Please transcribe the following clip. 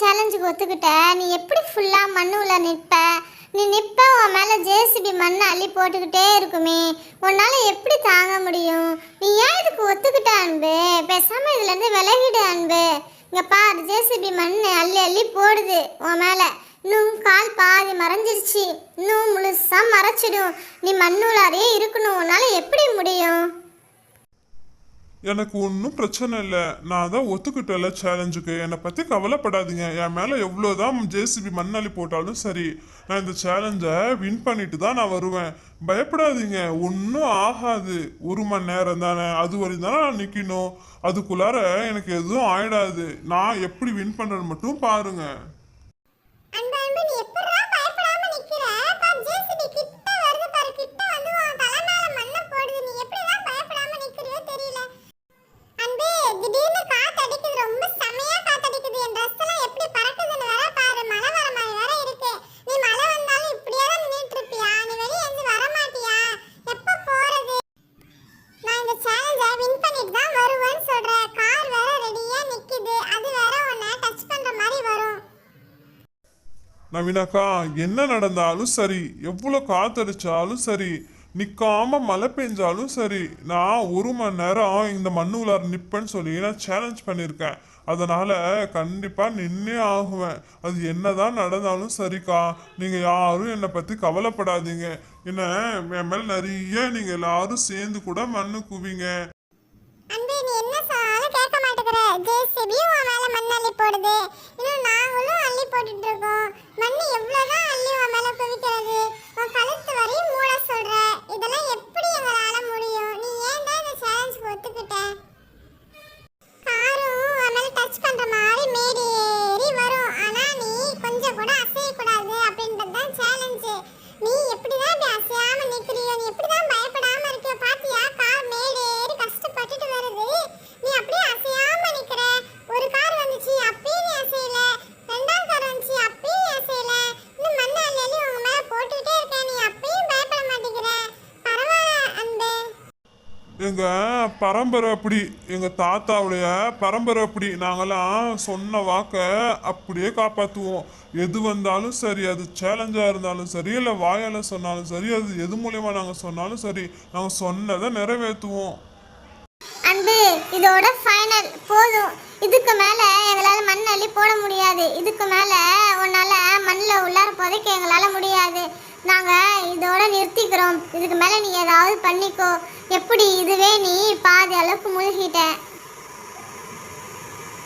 சேலஞ்சுக்கு ஒத்துக்கிட்ட. நீ எப்படி ஃபுல்லாக மண்ணுல நிற்ப நீ நிற்ப உன் மேலே ஜேசிபி மண்ணை அள்ளி போட்டுக்கிட்டே இருக்குமே. உன்னால் எப்படி தாங்க முடியும்? நீ ஏன் இதுக்கு ஒத்துக்கிட்ட அன்பு? பேசாமல் இதுலேருந்து விலகிடு அன்பு. இங்கே பாரு ஜேசிபி மண் அள்ளி அள்ளி போடுது உன் மேலே. இன்னும் கால் பாதி மறைஞ்சிருச்சு. இன்னும் முழுசாக மறைச்சிடும். நீ மண்ணுள்ளாரே இருக்கணும். உன்னால் எப்படி முடியும்? எனக்கு ஒன்றும் பிரச்சனை இல்லை. நான் தான் ஒத்துக்கிட்டல சேலஞ்சுக்கு என்னை பற்றி கவலைப்படாதீங்க. என் மேலே எவ்வளோதான் ஜேசிபி மண்ணாளி போட்டாலும் சரி நான் இந்த சேலஞ்சை வின் பண்ணிட்டு தான் நான் வருவேன். பயப்படாதீங்க. ஒன்றும் ஆகாது. ஒரு மணி நேரம் தானே. அது வரையும் தானே நான் நிற்கணும் அதுக்குள்ளார எனக்கு எதுவும் ஆயிடாது. நான் எப்படி வின் பண்ணுறேன்னு மட்டும் பாருங்கள் நவீனாக்கா என்ன நடந்தாலும் சரி எவ்வளோ காத்தடிச்சாலும் சரி நிற்காம மழை பெஞ்சாலும் சரி நான் ஒரு மணி நேரம் இந்த மண்ணு உள்ளார நிற்பேன்னு சொல்லி நான் சேலஞ்ச் பண்ணியிருக்கேன். அதனால் கண்டிப்பாக நின்னே ஆகுவேன். அது என்ன தான் நடந்தாலும் சரிக்கா நீங்கள் யாரும் என்னை பற்றி கவலைப்படாதீங்க. என்ன என் மேலே நிறைய நீங்கள் எல்லாரும் சேர்ந்து கூட மண்ணு குவிங்க. நீ என்ன சொன்னாலும் கேட்க மாட்டேங்கிற. ஜேசிபி உன் மேல போடுது. இன்னும் நான் எங்கள் பரம்பரை அப்படி எங்கள் தாத்தாவுடைய பரம்பரை அப்படி. நாங்களாம் சொன்ன வாக்கை அப்படியே காப்பாற்றுவோம் எது வந்தாலும் சரி அது சேலஞ்சாக இருந்தாலும் சரி இல்லை வாயால் சொன்னாலும் சரி அது எது மூலயமா நாங்கள் சொன்னாலும் சரி நாங்கள் சொன்னதை நிறைவேற்றுவோம். அன்பு இதோட ஃபைனல் போதும். இதுக்கு மேலே எங்களால் மண் அள்ளி போட முடியாது. இதுக்கு மேலே உன்னால் மண்ணில் உள்ளார புதைக்க எங்களால் முடியாது. நாங்கள் இதோட நிறுத்திக்கிறோம். இதுக்கு மேலே நீ ஏதாவது பண்ணிக்கோ. எப்படி இதுவே நீ பாதி அளவுக்கு முழுகிட்டேன்